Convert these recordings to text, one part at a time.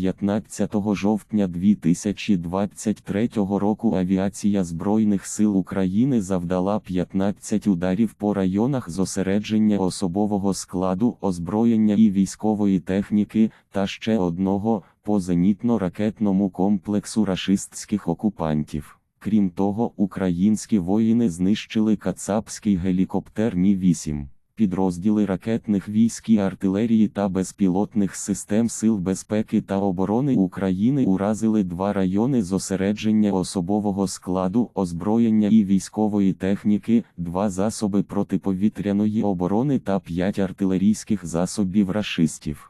15 жовтня 2023 року авіація Збройних сил України завдала 15 ударів по районах зосередження особового складу, озброєння і військової техніки, та ще одного по зенітно-ракетному комплексу рашистських окупантів. Крім того, українські воїни знищили кацапський гелікоптер Мі-8. Підрозділи ракетних військ і артилерії та безпілотних систем Сил безпеки та оборони України уразили два райони зосередження особового складу, озброєння і військової техніки, два засоби протиповітряної оборони та п'ять артилерійських засобів рашистів.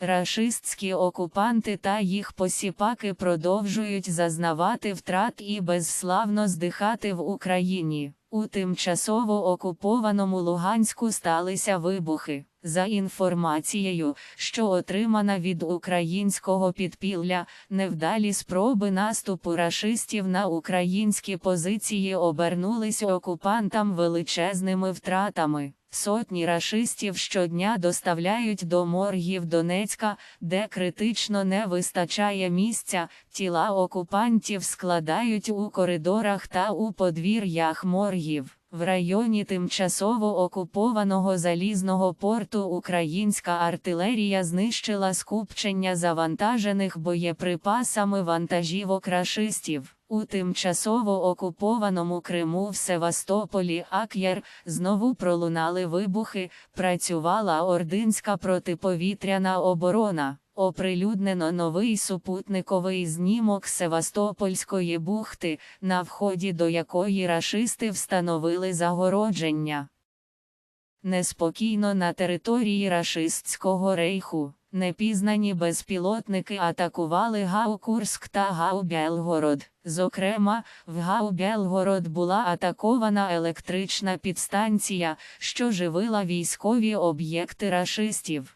Рашистські окупанти та їх посіпаки продовжують зазнавати втрат і безславно здихати в Україні. У тимчасово окупованому Луганську сталися вибухи. За інформацією, що отримана від українського підпілля, невдалі спроби наступу рашистів на українські позиції обернулись окупантам величезними втратами. Сотні рашистів щодня доставляють до моргів Донецька, де критично не вистачає місця, тіла окупантів складають у коридорах та у подвір'ях моргів. В районі тимчасово окупованого залізного порту українська артилерія знищила скупчення завантажених боєприпасами вантажівок рашистів. У тимчасово окупованому Криму в Севастополі Ак'єр знову пролунали вибухи, працювала ординська протиповітряна оборона. Оприлюднено новий супутниковий знімок Севастопольської бухти, на вході до якої рашисти встановили загородження. Неспокійно на території рашистського рейху. Непізнані безпілотники атакували Гау-Курськ та Гау-Белгород. Зокрема, в Гау-Белгород була атакована електрична підстанція, що живила військові об'єкти рашистів.